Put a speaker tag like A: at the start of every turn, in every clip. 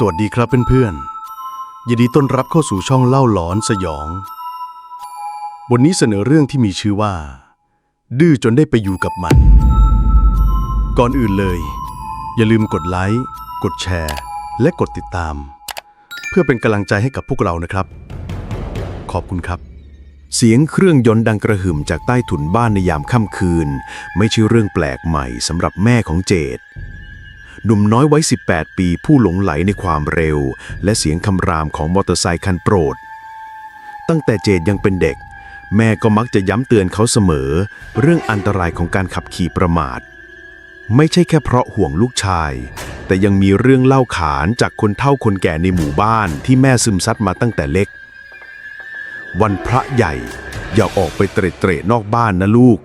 A: สวัสดีครับเพื่อนๆยินดีต้อนรับเข้าสู่ช่องเล่าหลอนสยอง วันนี้เสนอเรื่องที่มีชื่อว่า ดื้อจนได้ไปอยู่กับมัน ก่อนอื่นเลย อย่าลืมกดไลค์ กดแชร์ และกดติดตาม เพื่อเป็นกำลังใจให้กับพวกเรานะครับ ขอบคุณครับ เสียงเครื่องยนต์ดังกระหึ่มจากใต้ถุนบ้านในยามค่ำคืน ไม่ใช่เรื่องแปลกใหม่สำหรับแม่ของเจด หนุ่มน้อยไว้18 ปีผู้หลงไหลในความเร็ว และเสียงคำรามของมอเตอร์ไซคันโปรด ตั้งแต่เจดยังเป็นเด็ก แม่ก็มักจะย้ำเตือนเขาเสมอ เรื่องอันตรายของการขับขี่ประมาท ไม่ใช่แค่เพราะห่วงลูกชาย แต่ยังมีเรื่องเล่าขานจากคนเฒ่าคนแก่ในหมู่บ้านที่แม่ซึมซัดมาตั้งแต่เล็ก วันพระใหญ่ อย่าออกไปเตร็ดเตร่นอกบ้านนะลูก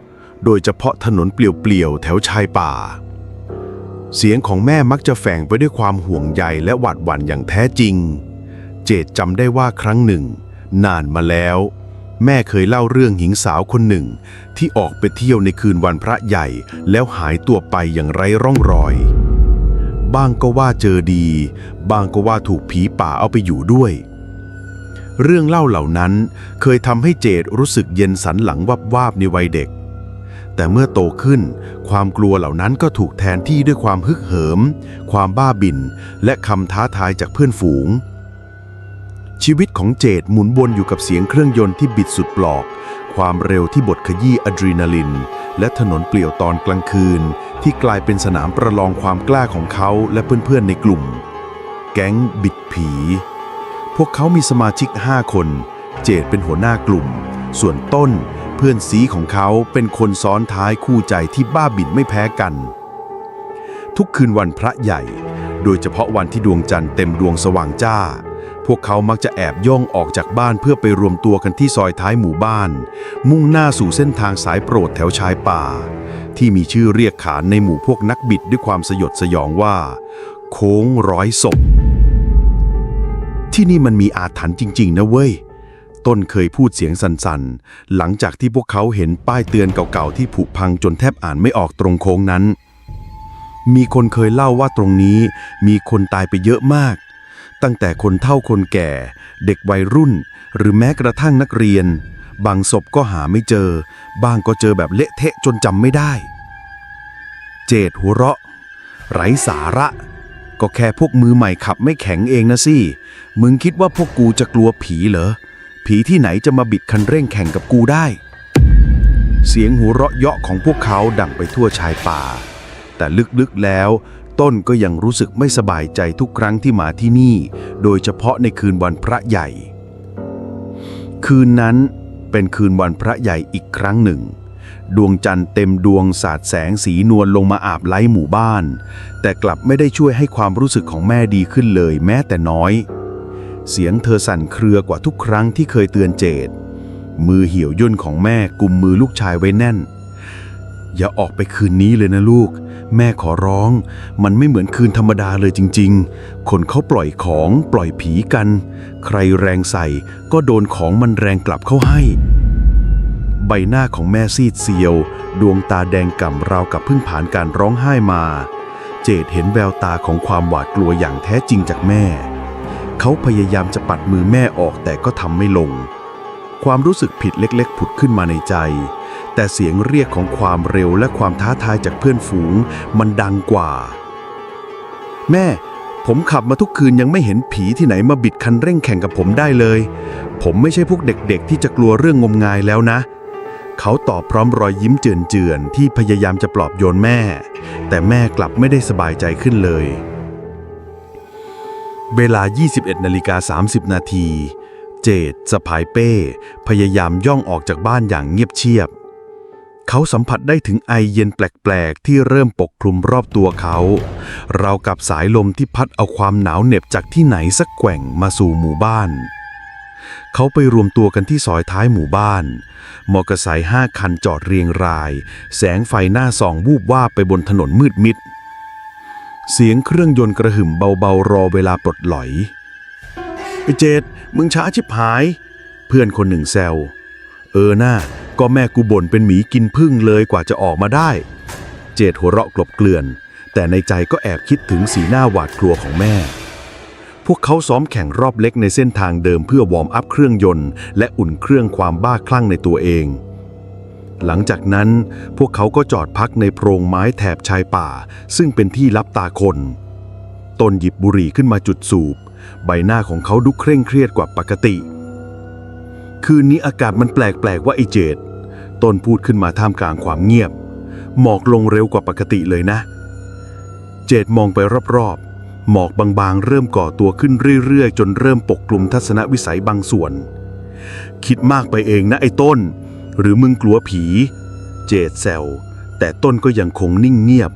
A: โดยเฉพาะถนนเปลี่ยวๆแถวชายป่า เสียงของแม่มักจะแฝงไปด้วยความห่วงใยและหวาดหวั่นอย่างแท้จริง เจดจำได้ว่าครั้งหนึ่ง นานมาแล้ว แม่เคยเล่าเรื่องหญิงสาวคนหนึ่ง ที่ออกไปเที่ยวในคืนวันพระใหญ่ แล้วหายตัวไปอย่างไร้ร่องรอย บ้างก็ว่าเจอดี บ้างก็ว่าถูกผีป่าเอาไปอยู่ด้วย เรื่องเล่าเหล่านั้นเคยทำให้เจดรู้สึกเย็นสันหลังวับวาบในวัยเด็ก แต่เมื่อโตขึ้น ความกลัวเหล่านั้นก็ถูกแทนที่ด้วยความฮึกเหิม ความบ้าบิ่น และคำท้าทายจากเพื่อนฝูง ชีวิตของเจดหมุนวนอยู่กับเสียงเครื่องยนต์ที่บิดสุดปลอก ความเร็วที่บดขยี้อะดรีนาลิน และถนนเปลี่ยวตอนกลางคืน ที่กลายเป็นสนามประลองความกล้าของเขาและเพื่อนๆในกลุ่ม แก๊งบิดผี พวกเขามีสมาชิก 5 คน เจดเป็นหัวหน้ากลุ่ม ส่วนต้น พื่อนสีของเขาเป็นคนซ้อนท้ายคู่ใจที่บ้าบิ่นไม่แพ้กัน ทุกคืนวันพระใหญ่ โดยเฉพาะวันที่ดวงจันทร์เต็มดวงสว่างจ้า พวกเขามักจะแอบย่องออกจากบ้านเพื่อไปรวมตัวกันที่ซอยท้ายหมู่บ้าน มุ่งหน้าสู่เส้นทางสายโปรดแถวชายป่า ที่มีชื่อเรียกขานในหมู่พวกนักบิดด้วยความสยดสยองว่า โค้งร้อยศพที่นี่มันมีอาถรรพ์จริง ๆ นะเว้ย ต้นเคยพูดเสียงสั่นๆ หลังจากที่พวกเขาเห็นป้ายเตือนเก่าๆ ที่ผุพังจนแทบอ่านไม่ออกตรงโค้งนั้น มีคนเคยเล่าว่าตรงนี้มีคนตายไปเยอะมาก ตั้งแต่คนเฒ่าคนแก่ เด็กวัยรุ่น หรือแม้กระทั่งนักเรียน บางศพก็หาไม่เจอ บางก็เจอแบบเละเทะจนจำไม่ได้ เจดหัวเราะ ไร้สาระก็แค่พวกมือใหม่ขับไม่แข็งเองนะสิ มึงคิดว่าพวกกูจะกลัวผีเหรอ ผีที่ไหนจะมาบิดคันเร่งแข่งกับกูได้ เสียงหัวเราะเยาะของพวกเขาดังไปทั่วชายป่า แต่ลึกๆแล้ว ต้นก็ยังรู้สึกไม่สบายใจทุกครั้งที่มาที่นี่ โดยเฉพาะในคืนวันพระใหญ่ คืนนั้นเป็นคืนวันพระใหญ่อีกครั้งหนึ่ง ดวงจันทร์เต็มดวงสาดแสงสีนวลลงมาอาบไล้หมู่บ้าน แต่กลับไม่ได้ช่วยให้ความรู้สึกของแม่ดีขึ้นเลยแม้แต่น้อย เสียงเธอสั่นเครือกว่าทุกครั้งที่เคยเตือนเจด มือเหี่ยวย่นของแม่กุมมือลูกชายไว้แน่น อย่าออกไปคืนนี้เลยนะลูก แม่ขอร้อง มันไม่เหมือนคืนธรรมดาเลยจริง ๆ คนเขาปล่อยของปล่อยผีกัน ใครแรงใส่ก็โดนของมันแรงกลับเข้าให้ ใบหน้าของแม่ซีดเซียว ดวงตาแดงก่ำราวกับเพิ่งผ่านการร้องไห้มา เจดเห็นแววตาของความหวาดกลัวอย่างแท้จริงจากแม่ เขาพยายามจะปัดมือแม่ออกแต่ก็ทำไม่ลง ความรู้สึกผิดเล็กๆ ผุดขึ้นมาในใจ แต่เสียงเรียกของความเร็วและความท้าทายจากเพื่อนฝูงมันดังกว่า แม่ ผมขับมาทุกคืนยังไม่เห็นผีที่ไหนมาบิดคันเร่งแข่งกับผมได้เลย ผมไม่ใช่พวกเด็กๆ ที่จะกลัวเรื่องงมงายแล้วนะเขาตอบพร้อมรอยยิ้มเจือนๆที่พยายามจะปลอบโยนแม่ แต่แม่กลับไม่ได้สบายใจขึ้นเลย เวลา 21นาฬิกา30 นาที เจดสะพายเป้ พยายามย่องออกจากบ้านอย่างเงียบเชียบ เขาสัมผัสได้ถึงไอเย็นแปลก ๆ ที่เริ่มปกคลุมรอบตัวเขา เรากับสายลมที่พัดเอาความหนาวเหน็บจากที่ไหนสักแกว่งมาสู่หมู่บ้าน เขาไปรวมตัวกันที่ซอยท้ายหมู่บ้าน มอเตอร์ไซค์ห้าคันจอดเรียงราย แสงไฟหน้าส่องวูบว่าบไปบนถนนมืดมิด เสียงเครื่องยนต์กระหึ่มเบาๆ รอเวลาปลดหลอยไอเจดมึงช้าชิบหาย เพื่อนคนหนึ่งแซว เออหน้าก็แม่กูบ่นเป็นหมีกินพึ่งเลยกว่าจะออกมาได้ เจดหัวเราะกลบเกลื่อน แต่ในใจก็แอบคิดถึงสีหน้าหวาดกลัวของแม่ พวกเขาซ้อมแข่งรอบเล็กในเส้นทางเดิมเพื่อวอร์มอัพเครื่องยนต์ และอุ่นเครื่องความบ้าคลั่งในตัวเอง หลังจากนั้นพวกเขาก็จอดพักในโพรงไม้แถบชายป่า ซึ่งเป็นที่ลับตาคนตนหยิบบุหรี่ขึ้นมาจุดสูบ ใบหน้าของเขาดูเคร่งเครียดกว่าปกติ คืนนี้อากาศมันแปลกๆว่าไอเจดตนพูดขึ้นมาท่ามกลางความเงียบ หมอกลงเร็วกว่าปกติเลยนะ เจดมองไปรอบๆ หมอกบางๆ เริ่มก่อตัวขึ้นเรื่อยๆ จนเริ่มปกคลุมทัศนวิสัยบางส่วน คิดมากไปเองนะไอ้ต้น หรือมึงกลัวผี เจดแซวแต่ต้นก็ยังคงนิ่งเงียบ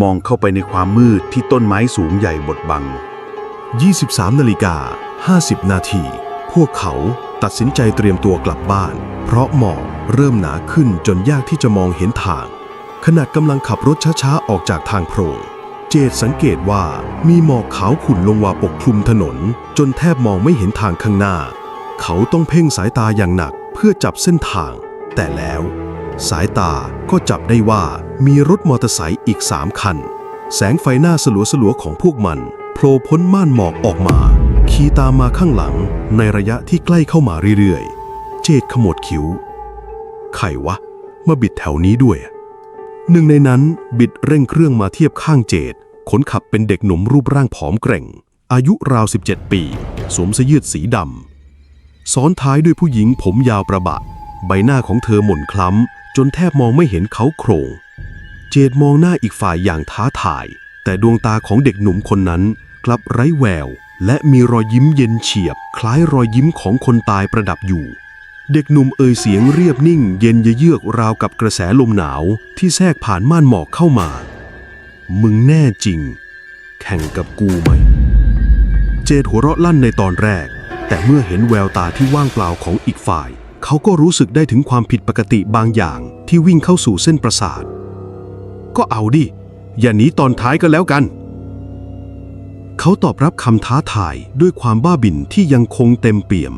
A: มองเข้าไปในความมืดที่ต้นไม้สูงใหญ่บดบัง
B: 23นาฬิกา50 นาที พวกเขาตัดสินใจเตรียมตัวกลับบ้าน เพราะหมอกเริ่มหนาขึ้นจนยากที่จะมองเห็นทาง ขณะกำลังขับรถช้าๆ ออกจากทางโพรงเจดสังเกตว่ามีหมอกขาวขุ่นลงวาปกคลุมถนน จนแทบมองไม่เห็นทางข้างหน้า เขาต้องเพ่งสายตาอย่างหนักเพื่อจับเส้นทาง แต่แล้ว สายตาก็จับได้ว่ามีรถมอเตอร์ไซค์อีกสามคัน แสงไฟหน้าสลัวๆของพวกมันโผล่พ้นม่านหมอกออกมา ขี่ตามมาข้างหลังในระยะที่ใกล้เข้ามาเรื่อยๆ เจดขมวดคิ้วใครวะ มาบิดแถวนี้ด้วย หนึ่งในนั้นบิดเร่งเครื่องมาเทียบข้างเจดคนขับเป็นเด็กหนุ่มรูปร่างผอมเกร่ง อายุราว 17 ปี สวมเสื้อยืดสีดำซ้อนท้ายด้วยผู้หญิงผมยาวประบะ ใบหน้าของเธอหม่นคล้ำ จนแทบมองไม่เห็นเขาโครง เจดมองหน้าอีกฝ่ายอย่างท้าทาย แต่ดวงตาของเด็กหนุ่มคนนั้นกลับไร้แวว และมีรอยยิ้มเย็นเฉียบ คล้ายรอยยิ้มของคนตายประดับอยู่ เด็กหนุ่มเอ่ยเสียงเรียบนิ่ง เย็นเยือกราวกับกระแสลมหนาวที่แทรกผ่านม่านหมอกเข้ามา มึงแน่จริง แข่งกับกูไหม เจดหัวเราะลั่นในตอนแรก แต่เมื่อเห็นแววตาที่ว่างเปล่าของอีกฝ่าย เขาก็รู้สึกได้ถึงความผิดปกติบางอย่างที่วิ่งเข้าสู่เส้นประสาท ก็เอาดิ อย่าหนีตอนท้ายก็แล้วกัน เขาตอบรับคำท้าทายด้วยความบ้าบิ่นที่ยังคงเต็มเปี่ยม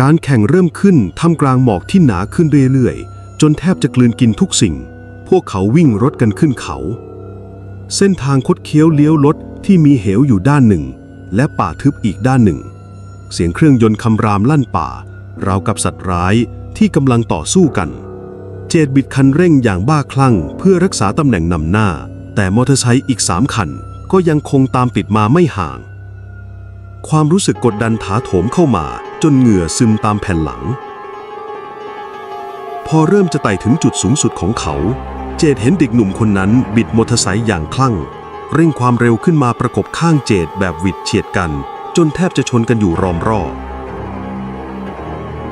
B: การแข่งเริ่มขึ้นท่ามกลางหมอกที่หนาขึ้นเรื่อยๆ จนแทบจะกลืนกินทุกสิ่ง พวกเขาวิ่งรถกันขึ้นเขา เส้นทางคดเคี้ยวเลี้ยวรถที่มีเหวอยู่ด้านหนึ่ง และป่าทึบอีกด้านหนึ่ง เสียงเครื่องยนต์คำรามลั่นป่า ราวกับสัตว์ร้ายที่กำลังต่อสู้กัน เจดบิดคันเร่งอย่างบ้าคลั่งเพื่อรักษาตำแหน่งนำหน้า แต่มอเตอร์ไซค์อีกสามคัน ก็ยังคงตามติดมาไม่ห่าง ความรู้สึกกดดันถาโถมเข้ามาจนเหงื่อซึมตามแผ่นหลัง พอเริ่มจะไต่ถึงจุดสูงสุดของเขา เจดเห็นเด็กหนุ่มคนนั้นบิดมอเตอร์ไซค์อย่างคลั่ง เร่งความเร็วขึ้นมาประกบข้างเจดแบบวิดเฉียดกัน จนแทบจะชนกันอยู่รอมรอบ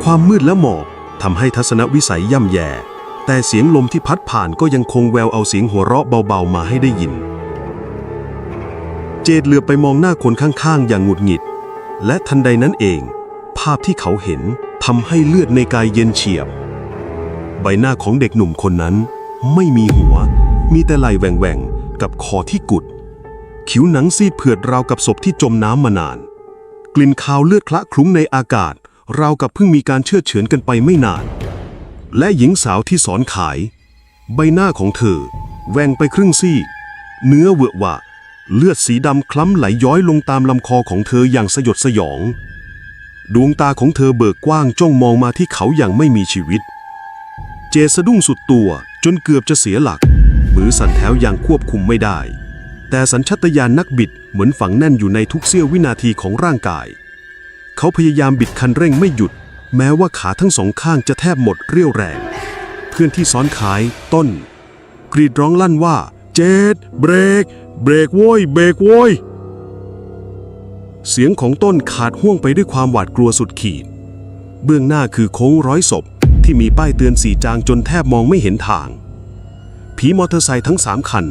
B: ความมืดและหมอกทำให้ทัศนวิสัยย่ำแย่ แต่เสียงลมที่พัดผ่านก็ยังคงแววเอาเสียงหัวเราะเบาๆมาให้ได้ยิน เจดเหลือบไปมองหน้าคนข้างๆ อย่างหงุดหงิด และทันใดนั้นเอง ภาพที่เขาเห็นทำให้เลือดในกายเย็นเฉียบ ใบหน้าของเด็กหนุ่มคนนั้น ไม่มีหัว มีแต่ไหล่แหว่งๆ กับคอที่กุดผิวหนังซีดเผือดราวกับศพที่จมน้ำมานาน กลิ่นคาวเลือดคละคลุ้งในอากาศ ราวกับเพิ่งมีการเชื่อเฉือนกันไปไม่นาน และหญิงสาวที่สอนขาย ใบหน้าของเธอ แหว่งไปครึ่งซีกเนื้อเวอะวะ เลือดสีดำคล้ำไหลย้อยลงตามลำคอของเธออย่างสยดสยอง ดวงตาของเธอเบิกกว้างจ้องมองมาที่เขาอย่างไม่มีชีวิต เจสะดุ้งสุดตัวจนเกือบจะเสียหลัก มือสั่นแถวอย่างควบคุมไม่ได้ แต่สัญชตาตญาณนักบิดเหมือนฝังแน่นอยู่ในทุกเสี้ยววินาทีของร่างกาย เขาพยายามบิดคันเร่งไม่หยุด แม้ว่าขาทั้งสองข้างจะแทบหมดเรี่ยวแรง เพื่อนที่ซ้อนขายต้น กรีดร้องลั่นว่า เจดเบรก เบรกโว้ยเบรกโว้ยเสียงของต้นขาดห่วงไปด้วยความหวาดกลัวสุดขีด เบื้องหน้าคือโค้งร้อยศพ ที่มีป้ายเตือนสีจางจนแทบมองไม่เห็นทาง ผีมอเตอร์ไซค์ทั้งสามคัน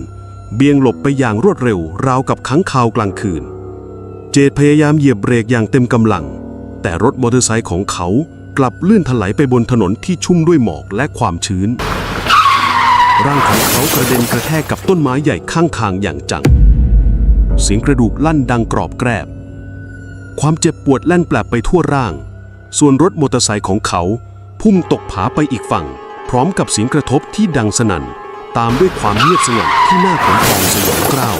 B: เบี่ยงหลบไปอย่างรวดเร็ว ราวกับขังคาวกลางคืน เจดพยายามเหยียบเบรกอย่างเต็มกำลัง แต่รถมอเตอร์ไซค์ของเขากลับลื่นถลายไปบนถนนที่ชุ่มด้วยหมอกและความชื้น ร่างของเขากระเด็นกระแทกกับต้นไม้ใหญ่ข้างทางอย่างจัง เสียงกระดูกลั่นดังกรอบแกรบ ความเจ็บปวดแล่นแปลบไปทั่วร่าง ส่วนรถมอเตอร์ไซค์ของเขาพุ่งตกผาไปอีกฝั่ง พร้อมกับเสียงกระทบที่ดังสนั่น ตามด้วยความเงียบสงบที่น่าขนพองสยองกล้าว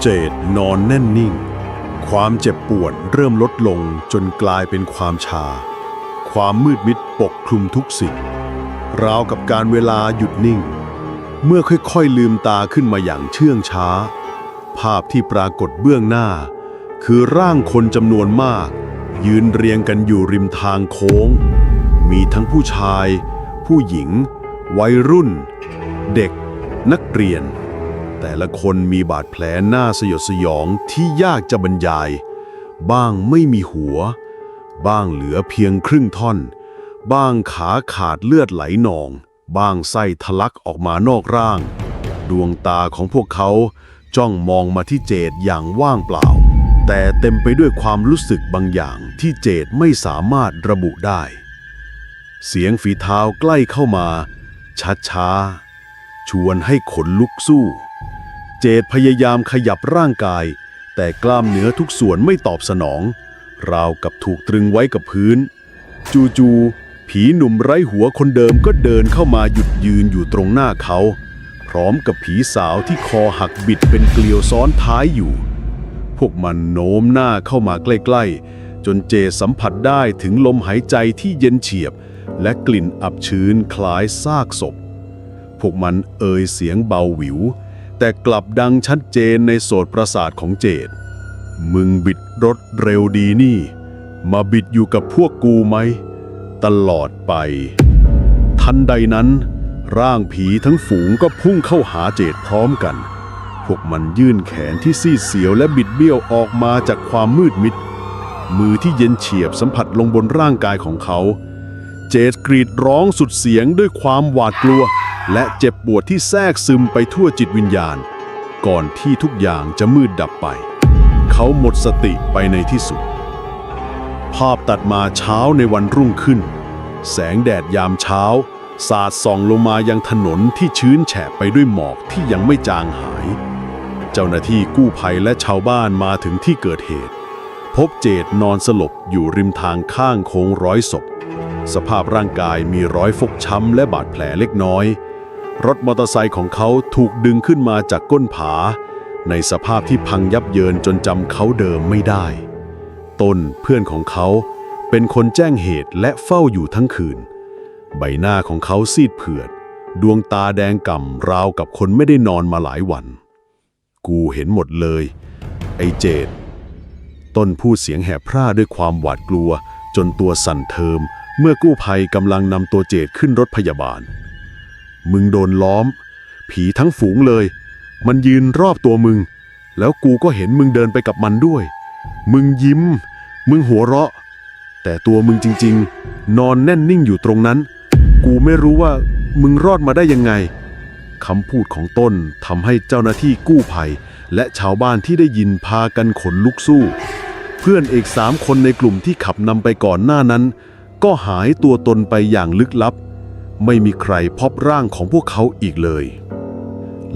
A: เจดนอนแน่นนิ่ง ความเจ็บปวดเริ่มลดลงจนกลายเป็นความชา ความมืดมิดปกคลุมทุกสิ่ง ราวกับการเวลาหยุดนิ่ง เมื่อค่อยๆลืมตาขึ้นมาอย่างเชื่องช้า ภาพที่ปรากฏเบื้องหน้า คือร่างคนจำนวนมาก ยืนเรียงกันอยู่ริมทางโค้ง มีทั้งผู้ชาย ผู้หญิง วัยรุ่น เด็ก นักเรียน แต่ละคนมีบาดแผลหน้าสยดสยองที่ยากจะบรรยาย บ้างไม่มีหัว บ้างเหลือเพียงครึ่งท่อน บ้างขาขาดเลือดไหลนอง บ้างไส้ทะลักออกมานอกร่าง ดวงตาของพวกเขาจ้องมองมาที่เจดอย่างว่างเปล่า แต่เต็มไปด้วยความรู้สึกบางอย่างที่เจดไม่สามารถระบุได้ เสียงฝีเท้าใกล้เข้ามาช้าๆชวนให้ขนลุกสู้ เจดพยายามขยับร่างกาย แต่กล้ามเนื้อทุกส่วนไม่ตอบสนอง ราวกับถูกตรึงไว้กับพื้น จูๆผีหนุ่มไร้หัวคนเดิมก็เดินเข้ามาหยุดยืนอยู่ตรงหน้าเขา พร้อมกับผีสาวที่คอหักบิดเป็นเกลียวซ้อนท้ายอยู่ พวกมันโน้มหน้าเข้ามาใกล้ๆ จนเจสัมผัสได้ถึงลมหายใจที่เย็นเฉียบ และกลิ่นอับชื้นคล้ายซากศพ พวกมันเอ่ยเสียงเบาหวิว แต่กลับดังชัดเจนในโสตประสาทของเจด มึงบิดรถเร็วดีนี่ มาบิดอยู่กับพวกกูไหม ตลอดไป ทันใดนั้น ร่างผีทั้งฝูงก็พุ่งเข้าหาเจดพร้อมกัน พวกมันยื่นแขนที่ซีดเสียวและบิดเบี้ยวออกมาจากความมืดมิด มือที่เย็นเฉียบสัมผัสลงบนร่างกายของเขา เจดกรีดร้องสุดเสียงด้วยความหวาดกลัว และเจ็บปวดที่แทรกซึมไปทั่วจิตวิญญาณ ก่อนที่ทุกอย่างจะมืดดับไป เขาหมดสติไปในที่สุด ภาพตัดมาเช้าในวันรุ่งขึ้น แสงแดดยามเช้า สาดส่องลงมายังถนนที่ชื้นแฉะไปด้วยหมอกที่ยังไม่จางหาย เจ้าหน้าที่กู้ภัยและชาวบ้านมาถึงที่เกิดเหตุ พบเจดนอนสลบอยู่ริมทางข้างโค้งร้อยศพ สภาพร่างกายมีรอยฟกช้ำและบาดแผลเล็กน้อย รถมอเตอร์ไซค์ของเขาถูกดึงขึ้นมาจากก้นผา ในสภาพที่พังยับเยินจนจำเขาเดิมไม่ได้ ต้นเพื่อนของเขาเป็นคนแจ้งเหตุและเฝ้าอยู่ทั้งคืน ใบหน้าของเขาซีดเผือด ดวงตาแดงก่ำราวกับคนไม่ได้นอนมาหลายวัน กูเห็นหมดเลย ไอเจดต้นพูดเสียงแหบพร่าด้วยความหวาดกลัว จนตัวสั่นเทิม เมื่อกู้ภัยกำลังนำตัวเจดขึ้นรถพยาบาล มึงโดนล้อม ผีทั้งฝูงเลย มันยืนรอบตัวมึง แล้วกูก็เห็นมึงเดินไปกับมันด้วย มึงยิ้ม มึงหัวเราะ แต่ตัวมึงจริง ๆ นอนแน่นนิ่งอยู่ตรงนั้น กูไม่รู้ว่ามึงรอดมาได้ยังไงคำพูดของต้นทำให้เจ้าหน้าที่กู้ภัย และชาวบ้านที่ได้ยินพากันขนลุกสู้ เพื่อนเอกสามคนในกลุ่มที่ขับนำไปก่อนหน้านั้น ก็หายตัวตนไปอย่างลึกลับ ไม่มีใครพบร่างของพวกเขาอีกเลย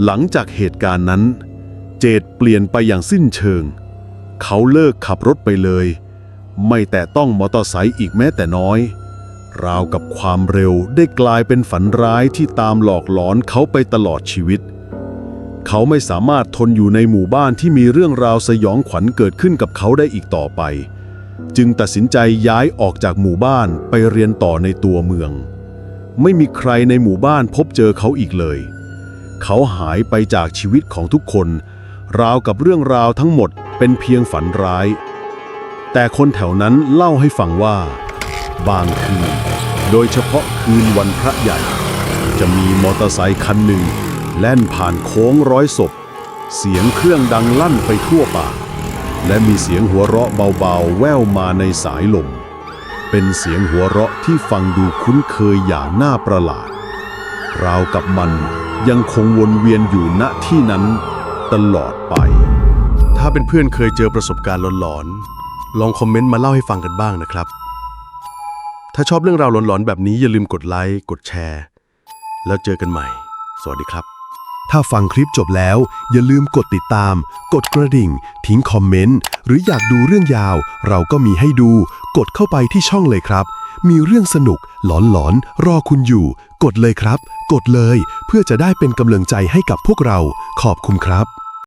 A: หลังจากเหตุการณ์นั้น เจดเปลี่ยนไปอย่างสิ้นเชิง เขาเลิกขับรถไปเลย ไม่แต่ต้องมอเตอร์ไซค์อีกแม้แต่น้อย ราวกับความเร็วได้กลายเป็นฝันร้ายที่ตามหลอกหลอนเขาไปตลอดชีวิต เขาไม่สามารถทนอยู่ในหมู่บ้านที่มีเรื่องราวสยองขวัญเกิดขึ้นกับเขาได้อีกต่อไป จึงตัดสินใจย้ายออกจากหมู่บ้านไปเรียนต่อในตัวเมือง ไม่มีใครในหมู่บ้านพบเจอเขาอีกเลย เขาหายไปจากชีวิตของทุกคน ราวกับเรื่องราวทั้งหมดเป็นเพียงฝันร้าย แต่คนแถวนั้นเล่าให้ฟังว่า บางคืน โดยเฉพาะคืนวันพระใหญ่ จะมีมอเตอร์ไซค์คันหนึ่ง แล่นผ่านโค้งร้อยศพ เสียงเครื่องดังลั่นไปทั่วป่า และมีเสียงหัวเราะเบาๆ แว่วมาในสายลม เป็นเสียงหัวเราะที่ฟังดูคุ้นเคยอย่างน่าประหลาด ราวกับมันยังคงวนเวียนอยู่ณที่นั้นตลอดไป ถ้าเป็นเพื่อนเคยเจอประสบการณ์หลอนๆ ลองคอมเมนต์มาเล่าให้ฟังกันบ้างนะครับ ถ้าชอบเรื่องราวหลอนๆ แบบนี้อย่าลืมกดไลค์ กดแชร์ แล้วเจอกันใหม่ สวัสดีครับ
B: ถ้าฟังคลิปจบแล้ว อย่าลืมกดติดตาม กดกระดิ่ง ทิ้งคอมเมนต์ หรืออยากดูเรื่องยาว เราก็มีให้ดู กดเข้าไปที่ช่องเลยครับ มีเรื่องสนุก หลอนๆ รอคุณอยู่ กดเลยครับ กดเลย เพื่อจะได้เป็นกำลังใจให้กับพวกเรา ขอบคุณครับ